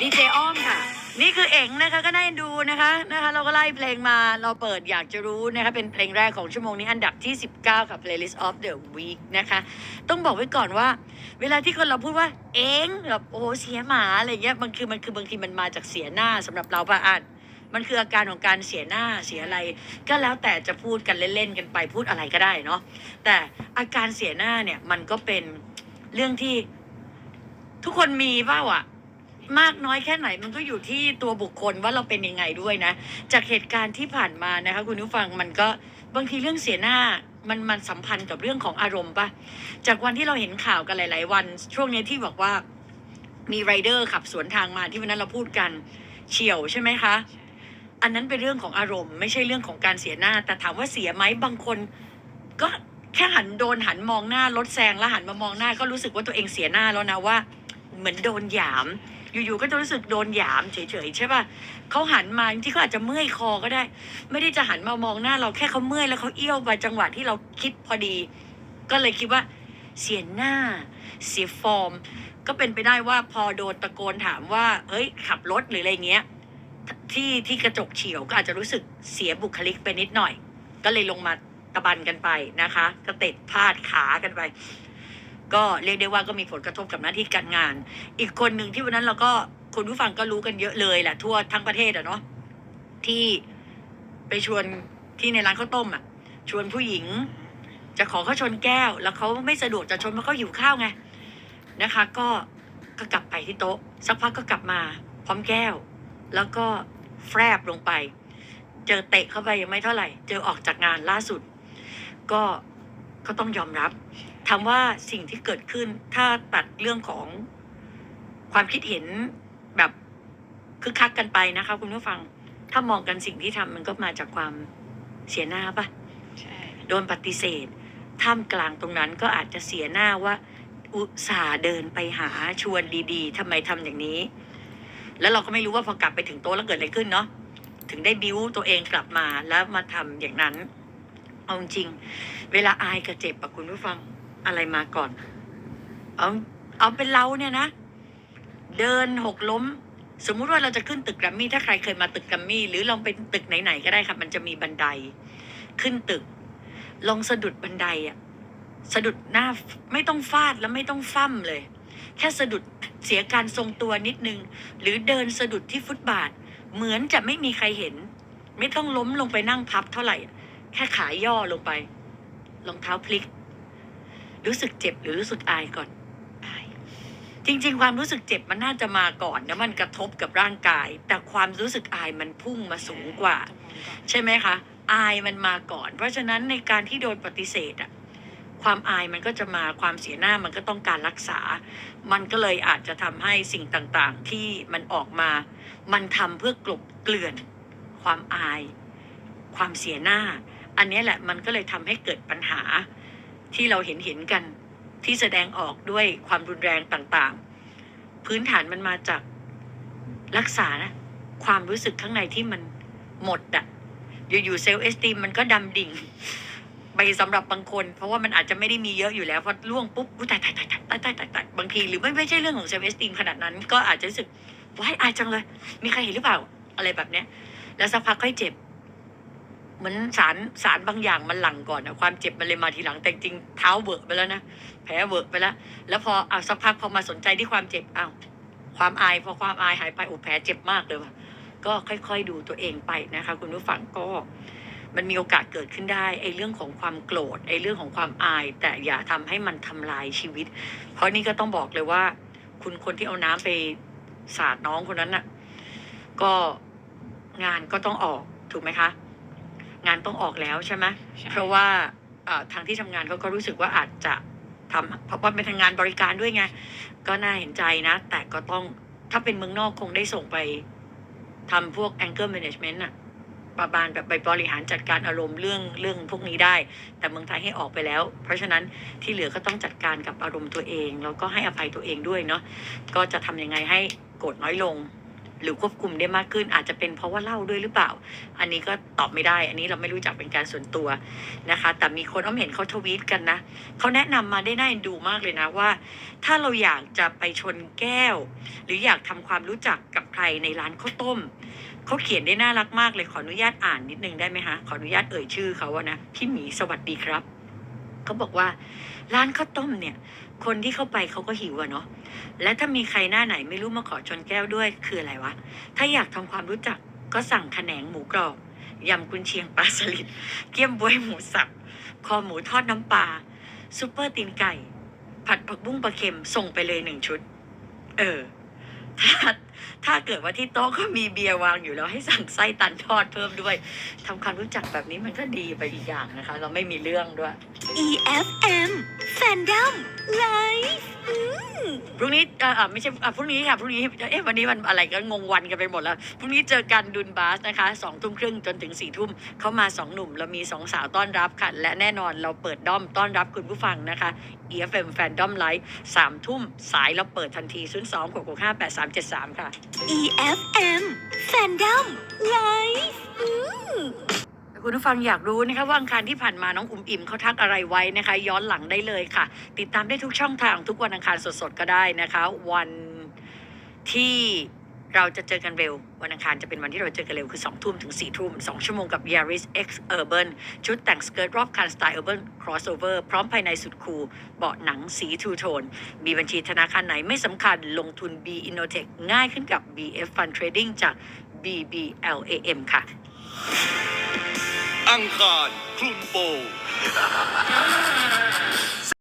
ดีเจอ้อมค่ะ นี่คือเอ๋งนะคะก็ได้ดูนะคะนะคะ เราก็ไล่เพลงมาเราเปิดอยากจะรู้นะคะ เป็นเพลงแรกของชั่วโมงนี้อันดับที่ 19 กับ playlist of the week นะคะ ต้องบอกไว้ก่อนว่า เวลาที่คนเราพูดว่าเอ๋งแบบโอ้เสียหมาอะไรเงี้ยมันคือมันคือบางทีมันมาจากเสียหน้าสำหรับเราป่ะอ่านมันคืออาการของการเสียหน้าเสียอะไร ก็แล้วแต่จะพูดกันเล่นๆกันไปพูดอะไรก็ได้เนาะแต่อาการเสียหน้าเนี่ยมันก็เป็นเรื่องที่ทุกคนมีเปล่าอะ มากน้อยแค่ไหนมันก็อยู่ที่ตัวบุคคลว่าเราเป็นยังไงด้วยนะ จากเหตุการณ์ที่ผ่านมานะคะ คุณผู้ฟังมันก็บางทีเรื่องเสียหน้ามันมันสัมพันธ์กับเรื่องของอารมณ์ปะจากวันที่เราเห็นข่าวกันหลาย ๆ วัน ช่วงนี้ที่บอกว่ามีไรเดอร์ขับสวนทางมาที่วันนั้นเราพูดกันเฉียวใช่ไหมคะ อันนั้นเป็นเรื่องของอารมณ์ ไม่ใช่เรื่องของการเสียหน้า แต่ถามว่าเสียไหมบางคน ก็แค่หันโดนหันมองหน้ารถแซงแล้วหันมามองหน้าก็รู้สึกว่าตัวเองเสียหน้าแล้วนะว่า เหมือนโดนหยาม อยู่ๆก็จะรู้สึกโดนหยามเฉยๆใช่ป่ะเขาหันมาจริงๆเขาอาจจะเมื่อยคอก็ได้ ไม่ได้จะหันมามองหน้าเราแค่เขาเมื่อยแล้วเขาเอี้ยวไปจังหวะที่เราคิดพอดี ก็เลยคิดว่า เสียหน้า เสียฟอร์ม ก็เป็นไปได้ว่าพอโดนตะโกนถามว่า เฮ้ย ขับรถหรืออะไรเงี้ยที่ที่กระจกเฉียวก็อาจจะรู้สึกเสียบุคลิกไปนิดหน่อย ก็เลยลงมาตะบันกันไปนะคะ ก็เตะพาดขากันไป ก็เรียกได้ว่าก็มีผลกระทบกับหน้าที่การงาน อีกคนหนึ่งที่วันนั้นเราก็คุณผู้ฟังก็รู้กันเยอะเลยแหละทั่วทั้งประเทศอะเนาะที่ไปชวนที่ในร้านข้าวต้มอะชวนผู้หญิง จะขอเขาชนแก้ว แล้วเขาไม่สะดวกจะชนเพราะเขาหิวข้าวไงนะคะ ก็ก็กลับไปที่โต๊ะ สักพักก็กลับมาพร้อมแก้ว แล้วก็แฟบลงไป เจอเตะเข้าไปยังไม่เท่าไหร่ เจอออกจากงานล่าสุด ก็ก็ต้องยอมรับ ถามว่าสิ่งที่เกิดขึ้นถ้าตัดเรื่องของความคิดเห็นแบบคึกคักกันไปนะคะ คุณผู้ฟัง ถ้ามองกันสิ่งที่ทำมันก็มาจากความเสียหน้าปะใช่โดนปฏิเสธ ท่ามกลางตรงนั้นก็อาจจะเสียหน้าว่า อุตส่าห์เดินไปหาชวนดีๆทำไมทำอย่างนี้ แล้วเราก็ไม่รู้ว่าพอกลับไปถึงโต๊ะแล้วเกิดอะไรขึ้นเนาะถึงได้บิ้วตัวเองกลับมาแล้วมาทำอย่างนั้น เอาจริง เวลาอายกับเจ็บอะคุณผู้ฟัง อะไรมาก่อน เอาเอาเป็นเราเนี่ยนะ เดินหกล้ม สมมุติว่าเราจะขึ้นตึกแกรมมี่ถ้าใครเคยมาตึกแกรมมี่หรือลองไปตึกไหนๆก็ได้ค่ะมันจะมีบันได ขึ้นตึก ลองสะดุดบันไดอะสะดุดหน้าไม่ต้องฟาดแล้วไม่ต้องฟั่มเลย แค่สะดุดเสียการทรงตัวนิดนึง หรือเดินสะดุดที่ฟุตบาท เหมือนจะไม่มีใครเห็น ไม่ต้องล้มลงไปนั่งพับเท่าไหร่ แค่ขาย่อลงไปรองเท้าพลิก รู้สึกเจ็บหรือรู้สึกอายก่อนอายจริง ๆ ความรู้สึกเจ็บมันน่าจะมาก่อนนะมันกระทบกับร่างกาย แต่ความรู้สึกอายมันพุ่งมาสูงกว่าต้องมองก่อนใช่ไหมคะ อายมันมาก่อน เพราะฉะนั้นในการที่โดนปฏิเสธอะความอายมันก็จะมาความเสียหน้ามันก็ต้องการรักษา มันก็เลยอาจจะทำให้สิ่งต่างๆ ที่มันออกมา มันทำเพื่อกลบเกลื่อน ความอาย ความเสียหน้า อันเนี้ยแหละมันก็เลยทำให้เกิดปัญหา ที่เราเห็นเห็นกันที่แสดงออกด้วยความรุนแรงต่างๆ พื้นฐานมันมาจากรักษานะความรู้สึกข้างในที่มันหมดอะอยู่ๆเซลล์เอสตีมมันก็ดำดิ่ง ไปสำหรับบางคน เพราะว่ามันอาจจะไม่ได้มีเยอะอยู่แล้ว พอล่วงปุ๊บอุ้ยตายตายตายตายตายตายตายบางทีหรือไม่ไม่ใช่เรื่องของเซลล์เอสตีมขนาดนั้น ก็อาจจะรู้สึกว้ายอายจังเลย มีใครเห็นหรือเปล่า อะไรแบบเนี้ย แล้วสักพักก็อยเจ็บ เหมือนสารสารบางอย่างมันหลั่งก่อนนะความเจ็บมันเลยมาทีหลังแต่จริงเท้าเบิกไปแล้วนะแผลเบิกไปแล้ว แล้วพอเอาสักพักพอมาสนใจที่ความเจ็บอ้าวความอายพอความอายหายไปโอ้แผลเจ็บมากเลยว่ะก็ค่อยๆดูตัวเองไปนะคะ คุณผู้ฟังก็มันมีโอกาสเกิดขึ้นได้ไอ้เรื่องของความโกรธไอ้เรื่องของความอาย แต่อย่าทำให้มันทำลายชีวิต เพราะนี่ก็ต้องบอกเลยว่า คุณคนที่เอาน้ำไปสาดน้องคนนั้นน่ะ ก็งานก็ต้องออกถูกไหมคะ งานต้องออกแล้วใช่ไหมใช่เพราะว่าเอ่อทางที่ทำงานเขาก็รู้สึกว่าอาจจะทำเพราะว่าเป็นทางงานบริการด้วยไง ก็น่าเห็นใจนะ แต่ก็ต้องถ้าเป็นเมืองนอกคงได้ส่งไปทำพวก anger management อะประบานแบบไปบริหารจัดการอารมณ์เรื่องเรื่องพวกนี้ได้ แต่เมืองไทยให้ออกไปแล้ว เพราะฉะนั้นที่เหลือก็ต้องจัดการกับอารมณ์ตัวเอง แล้วก็ให้อภัยตัวเองด้วยเนาะก็จะทำยังไงให้โกรธน้อยลง หรือควบคุมได้มากขึ้น อาจจะเป็นเพราะว่าเหล้าด้วยหรือเปล่า อันนี้ก็ตอบไม่ได้ อันนี้เราไม่รู้จักเป็นการส่วนตัวนะคะ แต่มีคนอ้อมเห็นเขาทวีตกันนะเขาแนะนำมาได้น่าดูมากเลยนะว่า ถ้าเราอยากจะไปชนแก้ว หรืออยากทำความรู้จักกับใครในร้านข้าวต้มเขาเขียนได้น่ารักมากเลยขออนุญาตอ่านนิดนึงได้ไหมคะขออนุญาตเอ่ยชื่อเขาอะนะพี่หมีสวัสดีครับเขาบอกว่าร้านข้าวต้มเนี่ย คนที่เข้าไปเขาก็หิวอะเนาะและถ้ามีใครหน้าไหนไม่รู้มาขอชนแก้วด้วยคืออะไรวะ ถ้าอยากทำความรู้จักก็สั่งขนงหมูกรอบยำกุนเชียงปลาสลิดเกี๊ยมบวยหมูสับ คอหมูทอดน้ำปลาซุปเปอร์ตีนไก่ ผัดผักบุ้งปลาเค็มส่งไปเลยหนึ่งชุด เออ ถ้าถ้าเกิดว่าที่โต๊ะก็มีเบียร์วางอยู่แล้วให้สั่งไส้ตันทอดเพิ่มด้วยทำความรู้จักแบบนี้มันก็ดีไปอีกอย่างนะคะ เราไม่มีเรื่องด้วย EFM Fandom Live อืมพรุ่งนี้เอ่อเอ่อไม่ใช่อะพรุ่งนี้ค่ะพรุ่งนี้เอ๊ะวันนี้มันอะไรก็งงวันกันไปหมดแล้วพรุ่งนี้เจอกันดุนบาสนะคะสองทุ่มครึ่งจนถึงสี่ทุ่มเข้ามาสองหนุ่มเรามีสองสาวต้อนรับค่ะ และแน่นอนเราเปิดด้อมต้อนรับคุณผู้ฟังนะคะ EFM Fandom Live สามทุ่มสายเราเปิดทันที0 2 6 6 5 8 3 7 3ค่ะ EFM Fandom Live อืม คุณผู้ฟังอยากรู้นะคะว่าอังคารที่ผ่านมาน้องอุ๋มอิ่มเขาทักอะไรไว้นะคะ ย้อนหลังได้เลยค่ะ ติดตามได้ทุกช่องทางทุกวันอังคารสดๆก็ได้นะคะ วันที่เราจะเจอกันเร็ว วันอังคารจะเป็นวันที่เราเจอกันเร็ว คือ2ทุ่มถึง4ทุ่ม2 ชั่วโมงกับ Yaris X Urban ชุดแต่งสเกิร์ตรอบคันสไตล์ Urban Crossover พร้อมภายในสุดคูลเบาะหนังสีทูโทน มีบัญชีธนาคารไหนไม่สำคัญลงทุน B Innotech ง่ายขึ้นกับ BF Fund Trading จาก BBLAM ค่ะ อังคารคลุมโปง